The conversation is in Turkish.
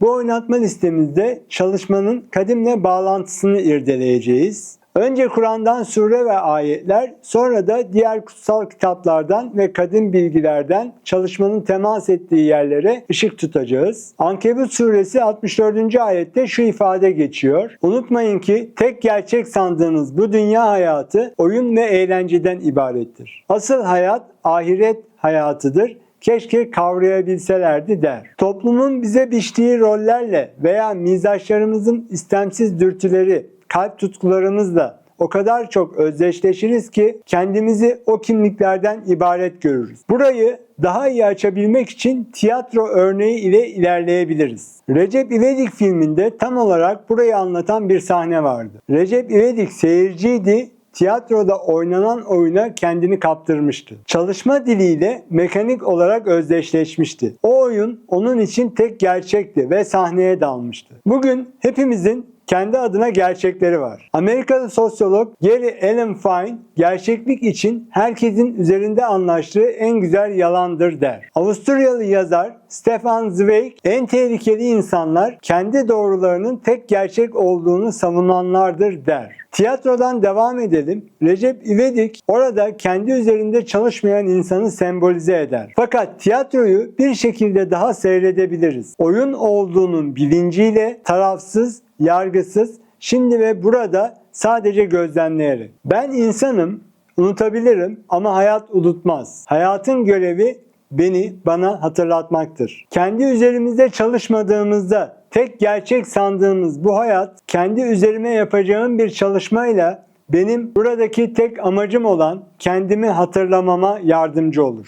Bu oynatma listemizde çalışmanın kadimle bağlantısını irdeleyeceğiz. Önce Kur'an'dan sure ve ayetler, sonra da diğer kutsal kitaplardan ve kadim bilgilerden çalışmanın temas ettiği yerlere ışık tutacağız. Ankebut suresi 64. ayette şu ifade geçiyor. Unutmayın ki tek gerçek sandığınız bu dünya hayatı oyun ve eğlenceden ibarettir. Asıl hayat ahiret hayatıdır keşke kavrayabilselerdi der. Toplumun bize biçtiği rollerle veya mizaçlarımızın istemsiz dürtüleri, kalp tutkularımızla o kadar çok özdeşleşiriz ki kendimizi o kimliklerden ibaret görürüz. Burayı daha iyi açabilmek için tiyatro örneği ile ilerleyebiliriz. Recep İvedik filminde tam olarak burayı anlatan bir sahne vardı. Recep İvedik seyirciydi tiyatroda oynanan oyuna kendini kaptırmıştı. Çalışma diliyle mekanik olarak özdeşleşmişti. O oyun onun için tek gerçekti ve sahneye dalmıştı. Bugün hepimizin kendi adına gerçekleri var. Amerikalı sosyolog Gary Allen Fine gerçeklik için herkesin üzerinde anlaştığı en güzel yalandır der. Avusturyalı yazar Stefan Zweig en tehlikeli insanlar kendi doğrularının tek gerçek olduğunu savunanlardır der. Tiyatrodan devam edelim. Recep İvedik orada kendi üzerinde çalışmayan insanı sembolize eder. Fakat tiyatroyu bir şekilde daha seyredebiliriz. Oyun olduğunun bilinciyle tarafsız, yargısız, şimdi ve burada sadece gözlemleyerek. Ben insanım, unutabilirim ama hayat unutmaz. Hayatın görevi beni bana hatırlatmaktır. Kendi üzerimizde çalışmadığımızda tek gerçek sandığımız bu hayat kendi üzerime yapacağım bir çalışmayla benim buradaki tek amacım olan kendimi hatırlamama yardımcı olur.